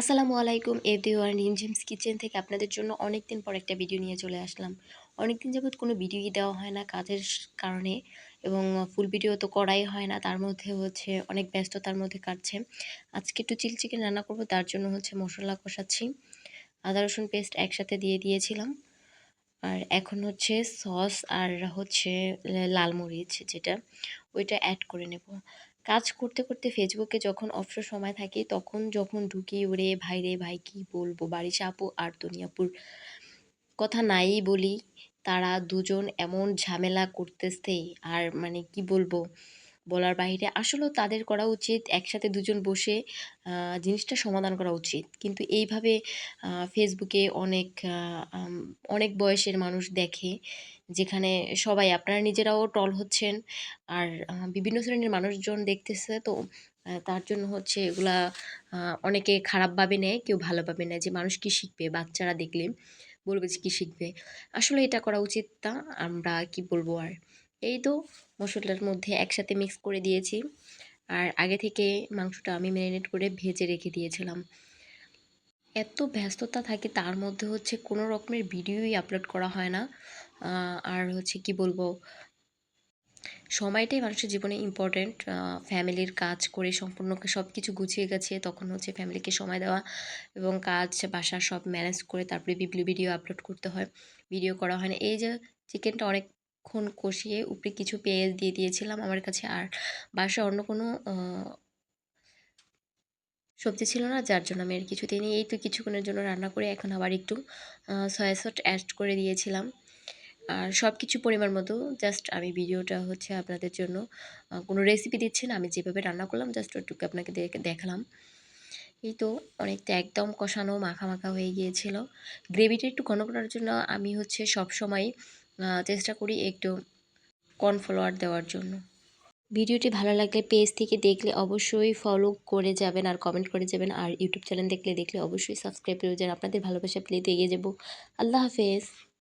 আসসালামু আলাইকুম everyone, রিমঝিমস kitchen থেকে আপনাদের জন্য অনেক দিন পর একটা ভিডিও নিয়ে চলে আসলাম। অনেক দিন যাবৎ কোনো ভিডিওই দেওয়া হয় না কাজের কারণে এবং ফুল ভিডিও তো করাই হয় না, তার মধ্যে হচ্ছে অনেক ব্যস্ততার মধ্যে কাটছে। আজকে একটু চিল চিকেন রান্না করব, তার জন্য হচ্ছে মশলা কষাচ্ছি। আদা, রসুন পেস্ট একসাথে দিয়ে দিয়েছিলাম। আর এখন হচ্ছে সস আর হচ্ছে লাল মরিচ যেটা, ওইটা অ্যাড করে নেব। কাজ করতে করতে ফেসবুকে যখন অবসর সময় থাকে, তখন যখন ঢুকি, ওরে ভাই রে ভাই, কী বলব? বাড়ির আপু আর দুনিয়াপুর কথা নাই বলি। তারা দুজন এমন ঝামেলা করতেছে, আর মানে কি বলব? বলার বাইরে আসলেও তাদের করা উচিত, একসাথে দুজন বসে জিনিসটা সমাধান করা উচিত। কিন্তু এইভাবে ফেসবুকে অনেক অনেক বয়সের মানুষ দেখে, যেখানে সবাই আপনারা নিজেরাও টল হচ্ছেন, আর বিভিন্ন শ্রেণির মানুষজন দেখতেছে, তো তার জন্য হচ্ছে এগুলা অনেকে খারাপভাবে নেয়, কেউ ভালোভাবে নেয় যে মানুষ কি শিখবে, বাচ্চারা দেখলে বলবে যে কী শিখবে। আসলে এটা করা উচিত না, আমরা কি বলব আর? এই তো মশলার মধ্যে একসাথে মিক্স করে দিয়েছি। আর আগে থেকে মাংসটা আমি ম্যারিনেট করে ভেজে রেখে দিয়েছিলাম। এত ব্যস্ততা থাকে, তার মধ্যে হচ্ছে কোনো রকমের ভিডিওই আপলোড করা হয় না। আর হচ্ছে কি বলব? সময়টাই মানুষের জীবনে ইম্পর্ট্যান্ট ফ্যামিলির কাজ করে সম্পূর্ণ সব কিছু গুছিয়ে গেছে, তখন হচ্ছে ফ্যামিলিকে সময় দেওয়া এবং কাজ বাসা সব ম্যানেজ করে তারপরে ভিডিও আপলোড করতে হয়। ভিডিও করা হয় না। এই যে চিকেনটা অনেকক্ষণ কষিয়ে উপরে কিছু পেঁয়াজ দিয়ে দিয়েছিলাম। আমার কাছে আর বাসা অন্য কোনো সবজি ছিল না, যার জন্য আমি আর কিছু দিইনি। এই তো কিছুক্ষণের জন্য রান্না করে এখন আবার একটু সয়া সস অ্যাড করে দিয়েছিলাম। আর সব কিছু পরিমাণ মতো জাস্ট আমি ভিডিওটা হচ্ছে আপনাদের জন্য কোনো রেসিপি দিচ্ছি না, আমি যেভাবে রান্না করলাম জাস্ট ওটুকু আপনাকে দেখে- দেখালাম। এই তো অনেকটা একদম কষানো মাখা মাখা হয়ে গিয়েছিল। গ্রেভিটা একটু ঘন করার জন্য আমি হচ্ছে সব সময় চেষ্টা করি একটু কর্নফ্লাওয়ার দেওয়ার জন্য। ভিডিওটি ভালো লাগলে পেজ থেকে দেখলে অবশ্যই ফলো করে যাবেন আর কমেন্ট করে যাবেন। আর ইউটিউব চ্যানেল দেখলে দেখলে অবশ্যই সাবস্ক্রাইব করে যাবেন। আপনাদের ভালোবাসা প্লেতে এগিয়ে যাব। আল্লাহ হাফেজ।